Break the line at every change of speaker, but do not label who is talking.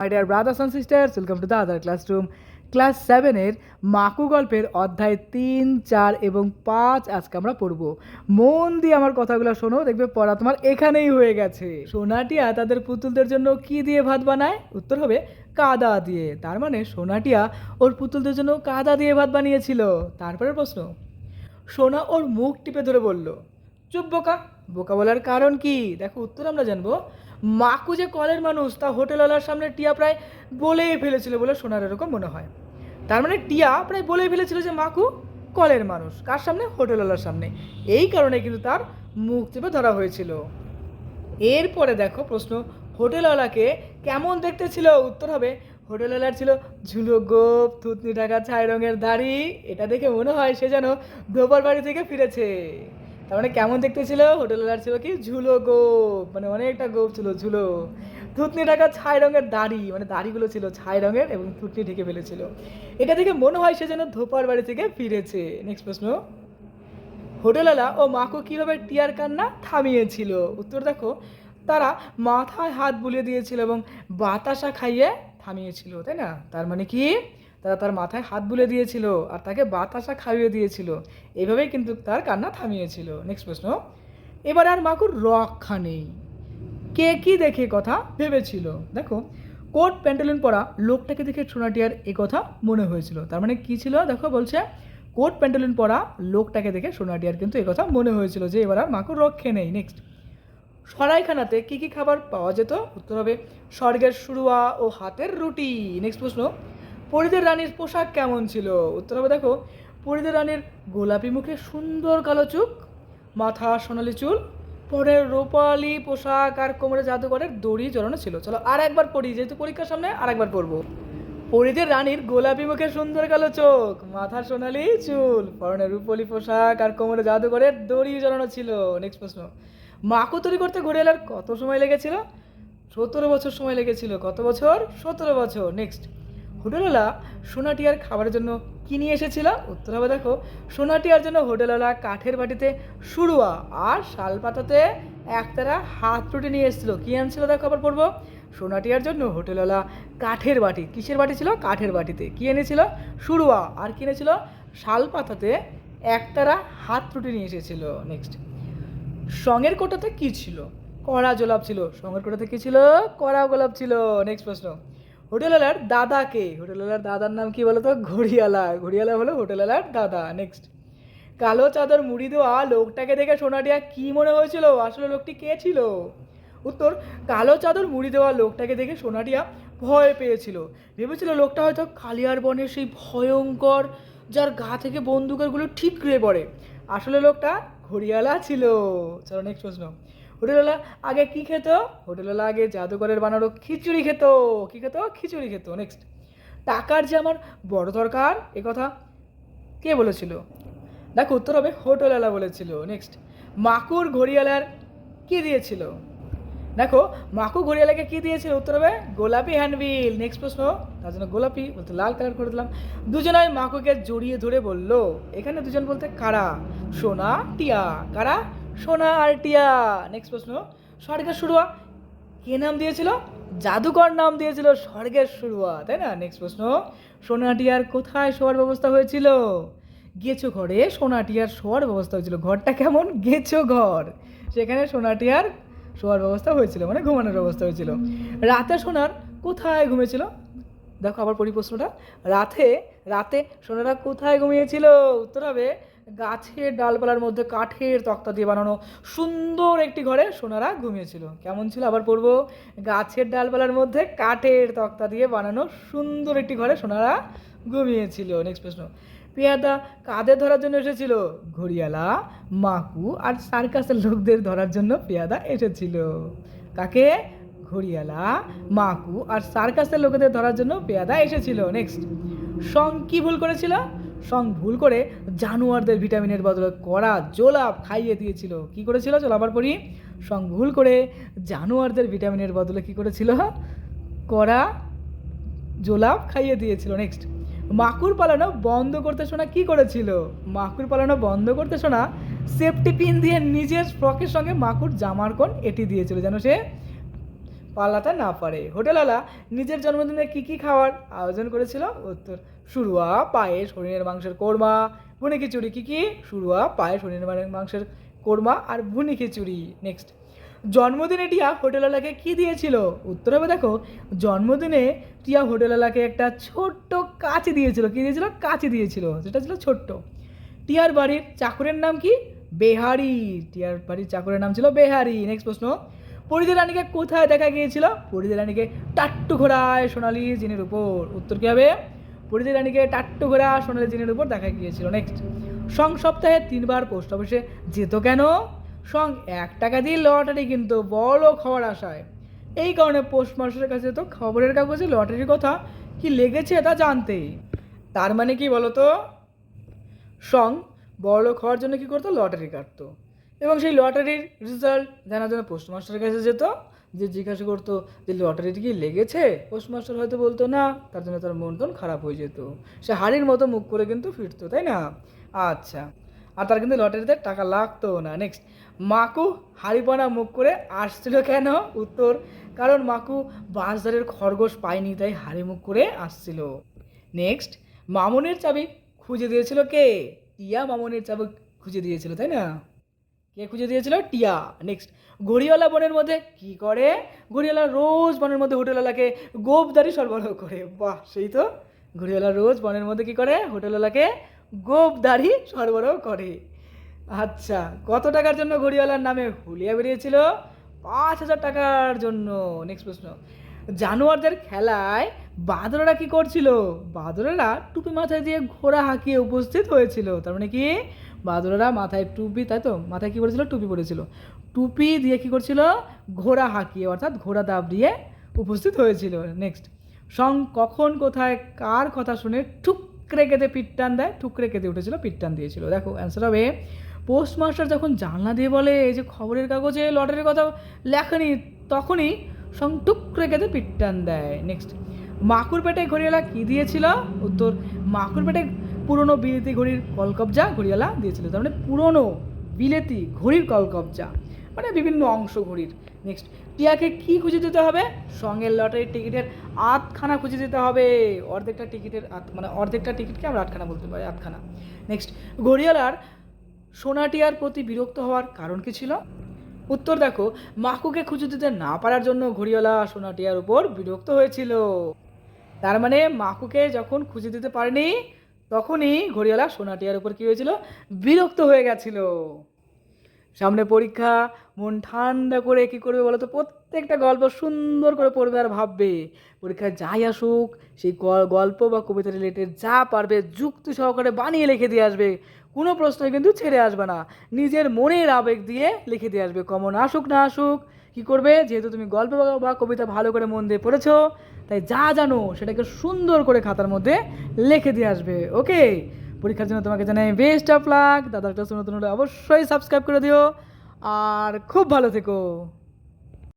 My dear brothers and sisters welcome to the other classroom class সেভেনের মাকু গল্পের অধ্যায় তিন, চার এবং পাঁচ আজকে আমরা পড়ব। মন দিয়ে আমার কথাগুলো শোনো, দেখবে পড়া তোমার এখানেই হয়ে গেছে। সোনাটিয়া তাদের পুতুলদের জন্য কি দিয়ে ভাত বানায়? উত্তর হবে, কাদা দিয়ে। তার মানে সোনাটিয়া ওর পুতুলদের জন্য কাদা দিয়ে ভাত বানিয়েছিল। তারপরের প্রশ্ন, সোনা ওর মুখ টিপে ধরে বলল, চুপ বোকা বোকা বলার কারণ কি? দেখো, উত্তর আমরা জানব মাকু যে কলের মানুষ, তা হোটেলওয়ালার সামনে টিয়া প্রায় বলেই ফেলেছিল বলে সোনার এরকম মনে হয়। তার মানে টিয়া প্রায় বলেই ফেলেছিল যে মাকু কলের মানুষ। কার সামনে? হোটেলওয়ালার সামনে। এই কারণে কিন্তু তার মুখ চেপে ধরা হয়েছিল। এরপরে দেখো প্রশ্ন, হোটেলওয়ালাকে কেমন দেখতে ছিল? উত্তর হবে, হোটেলওয়ালার ছিল ঝুলো গোপ, থুতনি টাকা ছাই রঙের দাড়ি। এটা দেখে মনে হয় সে যেন ধোপার বাড়ি থেকে ফিরেছে। তার মানে কেমন দেখতে ছিল? হোটেল হোটেলওয়ালার ছিল কি? ঝুলো গোপ মানে অনেকটা গোপ ছিল, ঝুলো। থুতনি টাকা ছাই রঙের দাড়ি মানে দাড়িগুলো ছিল ছাই রঙের এবং থুতনি ঢেকে ফেলেছিল। এটা দেখে মনে হয় সে যেন ধোপার বাড়ি থেকে ফিরেছে। নেক্সট প্রশ্ন। হোটেলওয়ালা ও মাকু কীভাবে টিয়ার কান্না থামিয়েছিল? উত্তর দেখো, তারা মাথায় হাত বুলিয়ে দিয়েছিল এবং বাতাসা খাইয়ে থামিয়েছিল, তাই না? তার মানে কি? তারা তার মাথায় হাত বুলে দিয়েছিল আর তাকে বাতাসা খাইয়ে দিয়েছিল। এইভাবেই কিন্তু তার কান্না থামিয়েছিল। নেক্সট প্রশ্ন। এবার আর মাকুর রক্ষা নেই। কে কি দেখে কথা ভেবেছিল? দেখো, কোট, প্যান্টালুন পরা লোকটাকে দেখে সোনাটিয়ার এ কথা মনে হয়েছিল। তার মানে কি ছিল? দেখো, বলছে, কোট, প্যান্টালুন পরা লোকটাকে দেখে সোনাটিয়ার কিন্তু এ কথা মনে হয়েছিল যে এবার আর মাকুর রক্ষে নেই। নেক্সট সরাইখানাতে কী কী খাবার পাওয়া যেত? উত্তর হবে, স্বর্গের শুরুয়া ও হাতের রুটি। নেক্সট প্রশ্ন। পরিদের রানীর পোশাক কেমন ছিল? উত্তর হবে, দেখো, পরিদের রানীর গোলাপি মুখে সুন্দর কালো চোখ মাথা সোনালি চুল পরে রূপালি পোশাক আর কোমরে জাদুঘরের দড়ি জড়ানো ছিল। চলো আর একবার পড়ি, যেহেতু পরীক্ষার সামনে আর একবার পড়ব। পরিদের রানীর গোলাপি মুখে সুন্দর কালো চোখ মাথার সোনালি চুল, পরনে রূপলি পোশাক আর কোমরে জাদুঘরের দড়ি জড়ানো ছিল। নেক্সট প্রশ্ন, মাকো তৈরি করতে ঘুরে এলার কত সময় লেগেছিল? সতেরো বছর সময় লেগেছিল। কত বছর? সতেরো বছর। নেক্সট হোটেলওয়ালা সোনাটিয়ার খাবারের জন্য কি নিয়ে এসেছিল? উত্তর হবে দেখো, সোনাটিয়ার জন্য হোটেলওয়ালা কাঠের বাটিতে শুরুয়া আর শাল পাতাতে একতারা হাত রুটি নিয়ে এসেছিল। কী আনছিল দেখো আবার পড়ব। সোনাটিয়ার জন্য হোটেলওয়ালা কাঠের বাটি। কিসের বাটি ছিল? কাঠের বাটিতে। কী এনেছিল? শুরুয়া। আর কী এনেছিল? শাল পাতাতে একতারা হাত রুটি নিয়ে এসেছিল। নেক্সট সঙ্গের কোটাতে কি ছিল? কড়া গোলাপ ছিল। সঙ্গের কোটাতে কি ছিল? কড়া গোলাপ ছিল। নেক্সট প্রশ্ন। হোটেলওয়ালার দাদাকে। হোটেলওয়ালার দাদার নাম কি বলতো? ঘড়িয়ালা। ঘড়িয়ালা হলো হোটেলওয়ালার দাদা নেক্সট কালো চাদর মুড়ি দেওয়া লোকটাকে দেখে সোনাটিয়া কি মনে হয়েছিল? আসলে লোকটি কে ছিল? উত্তর, কালো চাদর মুড়ি দেওয়া লোকটাকে দেখে সোনাটিয়া ভয় পেয়েছিল। ভেবেছিল লোকটা হয়তো কালিয়ার বনের সেই ভয়ঙ্কর, যার গা থেকে বন্দুকেরগুলো ঠিকরে পড়ে। আসলে লোকটা ঘড়িয়ালা ছিল। চলো নেক্সট প্রশ্ন। হোটেলওয়ালা আগে কি খেত? হোটেলওয়ালা আগে জাদুঘরের বানানো খিচুড়ি খেত। কি খেত? খিচুড়ি খেত। নেক্সট টাকার যে আমার বড় দরকার, এ কথা কে বলেছিল? দেখো, উত্তর হবে হোটেলওয়ালা বলেছিল। নেক্সট মাকুর ঘড়িয়ালার কে দিয়েছিল? দেখো, মাকু ঘড়িয়ালাকে কি দিয়েছিল? উত্তর হবে গোলাপি হ্যান্ডবিল নেক্সট প্রশ্ন, তার জন্য গোলাপি বলতে লাল কালার করে দিলাম। দুজনাই মাকুকে জড়িয়ে ধরে বলল, এখানে দুজন বলতে কারা? সোনা, টিয়া। কারা? সোনা আর টিয়া। নেক্সট প্রশ্ন, স্বর্গের শুরুয়া কে নাম দিয়েছিল? জাদুকর নাম দিয়েছিল স্বর্গের শুরুয়া, তাই না? নেক্সট প্রশ্ন, সোনা টিয়ার কোথায় শোয়ার ব্যবস্থা হয়েছিল? গেছো ঘরে সোনাটিয়ার শোয়ার ব্যবস্থা হয়েছিল। ঘরটা কেমন? গেছো ঘর। সেখানে সোনাটিয়ার শোয়ার ব্যবস্থা হয়েছিল মানে ঘুমানোর ব্যবস্থা হয়েছিল। রাতে সোনার কোথায় ঘুমিয়েছিল? দেখো আবার পরি প্রশ্নটা রাতে রাতে সোনারা কোথায় ঘুমিয়েছিল? উত্তর হবে গাছের ডালপালার মধ্যে কাঠের তক্তা দিয়ে বানানো সুন্দর একটি ঘরে সোনারা ঘুমিয়েছিল। কেমন ছিল আবার পড়ব? গাছের ডালপালার মধ্যে কাঠের তক্তা দিয়ে বানানো সুন্দর একটি ঘরে সোনারা ঘুমিয়েছিল। নেক্সট প্রশ্ন। পেয়াদা কাদের ধরার জন্য এসেছিল? ঘড়িয়ালা, মাকু আর সার্কাসের লোকদের ধরার জন্য পেয়াদা এসেছিল। কাকে? ঘড়িয়ালা, মাকু আর সার্কাসের লোকেদের ধরার জন্য পেয়াদা এসেছিল। নেক্সট সং কি ভুল করেছিল? সং ভুল করে জানোয়ারদের ভিটামিনের বদলে কড়া জোলাপ খাইয়ে দিয়েছিল। কি করেছিল? চলো আবার পড়ি। সং ভুল করে জানোয়ারদের ভিটামিনের বদলে কি করেছিল? কড়া জোলাপ খাইয়ে দিয়েছিল। নেক্সট মাকুর পালানো বন্ধ করতে শোনা কি করেছিল? মাকুর পালানো বন্ধ করতে শোনা সেফটি পিন দিয়ে নিজের ফ্রকের সঙ্গে মাকুর জামার কোণ এটি দিয়েছিল যেন সে পালাতে না পারে। হোটেলওয়ালা নিজের জন্মদিনে কি কি খাওয়ার আয়োজন করেছিল? উত্তর, শুরুয়া পায়েস হরিণের মাংসের কোরমা, ভুনি খিচুড়ি, কী কী? শুরুয়া পায়েস হরিণের মাংসের কোরমা আর ভুনি খিচুড়ি। নেক্সট জন্মদিনে টিয়া হোটেলওয়ালাকে কি দিয়েছিল? উত্তর হবে দেখো, জন্মদিনে টিয়া হোটেলওয়ালাকে একটা ছোট্ট কাঁচি দিয়েছিল। কি দিয়েছিল? কাঁচি দিয়েছিল। সেটা ছিল ছোট্ট। টিয়ার বাড়ির চাকরের নাম কি? বেহারি। টিয়ার বাড়ির চাকরের নাম ছিল বেহারি। নেক্সট প্রশ্ন। পরিদের রানীকে কোথায় দেখা গিয়েছিল? পরিদের রানীকে টাট্টু ঘোড়ায়, সোনালি জিনের উপর। উত্তর কী হবে? পরিদের রানীকে টাট্টু ঘোড়া সোনালি জিনের উপর দেখা গিয়েছিল। নেক্সট সং সপ্তাহে তিনবার পোস্ট অফিসে যেত কেন? সং এক টাকা দিয়ে লটারি কিন্তু বড় খবর আসায় এই কারণে পোস্ট মাস্টারের কাছে তো খবরের কাগজে লটারির কথা কি লেগেছে তা জানতে তার মানে কি বলতো? সং বড়লোক হওয়ার জন্য কী করতো? লটারি কাটতো। এবং সেই লটারির রেজাল্ট জানার জন্য পোস্টমাস্টারের কাছে যেত, যে জিজ্ঞাসা করতো যে লটারিটি কি লেগেছে? পোস্টমাস্টার হয়তো বলতো না, তার জন্য তার মন টন খারাপ হয়ে যেত। সে হাড়ির মতো মুখ করে কিন্তু ফিরতো, তাই না? আচ্ছা। আর তার কিন্তু লটারিতে টাকা লাগতো না। নেক্সট মাকু হাড়িপানা মুখ করে আসছিল কেন? উত্তর, কারণ মাকু বাজারের খরগোশ পায়নি, তাই হাড়ি মুখ করে আসছিল। নেক্সট মামুনের চাবি খুঁজে দিয়েছিল কে? টিয়া মামুনের চাবি খুঁজে দিয়েছিল, তাই না? কে খুঁজে দিয়েছিল? টিয়া। নেক্সট ঘড়িওয়ালা বনের মধ্যে কি করে? ঘড়িওয়ালা রোজ বনের মধ্যে হোটেলওয়ালাকে গোপদারি সরবরাহ করে। বাহ, সেই তো। ঘড়িওয়ালা রোজ বনের মধ্যে কি করে? হোটেলওয়ালাকে গোপদারি সরবরাহ করে। আচ্ছা কত টাকার জন্য ঘড়িওয়ালার নামে হুলিয়া বেরিয়েছিল? পাঁচ হাজার টাকার জন্য। নেক্সট প্রশ্ন। জানোয়ারদের খেলায় বাদরেরা কি করছিল? বাদরেরা টুপি মাথায় দিয়ে ঘোড়া হাঁকিয়ে উপস্থিত হয়েছিল। তার মানে কি? বাদরেরা মাথায় টুপি, তাই তো? মাথায় কি করেছিল টুপি পরেছিল টুপি দিয়ে কি করছিল? ঘোড়া হাঁকিয়ে, অর্থাৎ ঘোড়া দাব দিয়ে উপস্থিত হয়েছিল। নেক্সট সং কখন, কোথায়, কার কথা শুনে ঠুকরে কেঁদে পিটটান দেয় ঠুকরে কেঁদে উঠেছিল, পিটটান দিয়েছিল। দেখো অ্যান্সার হবে পোস্টমাস্টার যখন জানলা দিয়ে বলে, এই যে খবরের কাগজে লটারির কথা লেখেনি, তখনই সং টুকরে কেঁদে পিটটান দেয়। নেক্সট মাকুর পেটে ঘড়িওয়ালা কী দিয়েছিল? উত্তর মাকুর পেটে পুরনো বিলেতি ঘড়ির কলকবজা ঘড়িয়ালা দিয়েছিল। তার মানে পুরনো বিলেতি ঘড়ির কলকবজা। মানে বিভিন্ন অংশ ঘড়ির। নেক্সট টিয়াকে কি খুঁজে দিতে হবে? সঙ্গের লটারির টিকিটের আটখানা খুঁজে দিতে হবে। অর্ধেকটা টিকিটের আট মানে অর্ধেকটা টিকিটকে আমরা আটখানা বলতে পারি আটখানা নেক্সট ঘড়িওয়ালার সোনাটিয়ার প্রতি বিরক্ত হওয়ার কারণ কি ছিল? উত্তর দেখো, মাকুকে খুঁজে দিতে না পারার জন্য ঘড়িওয়ালা সোনাটিয়ার উপর বিরক্ত হয়েছিল। তার মানে মাকুকে যখন খুঁজে দিতে পারেনি, তখনই ঘড়িওয়ালা সোনাটিয়ার উপর কী হয়েছিল? বিরক্ত হয়ে গেছিল। সামনে পরীক্ষা, মন ঠান্ডা করে কি করবে বলো তো? প্রত্যেকটা গল্প সুন্দর করে পড়বে আর ভাববে। পরীক্ষায় যাই আসুক, সেই গল্প বা কবিতা রিলেটেড যা পারবে যুক্তি সহকারে বানিয়ে লিখে দিয়ে আসবে। কোনো প্রশ্নই কিন্তু ছেড়ে আসবে না। নিজের মনের আবেগ দিয়ে লিখে দিয়ে আসবে। কমন আসুক, না আসুক, কি করবে? যেহেতু তুমি গল্প বা কবিতা ভালো করে মন দিয়ে পড়েছো, তাই যা জানো সেটাকে সুন্দর করে খাতার মধ্যে লিখে দিয়ে আসবে। ওকে পরীক্ষার জন্য তোমাকে জানাই বেস্ট অফ লাক দাদার ক্লাস নতুন হলে অবশ্যই সাবস্ক্রাইব করে দিও। আর খুব ভালো থেকো।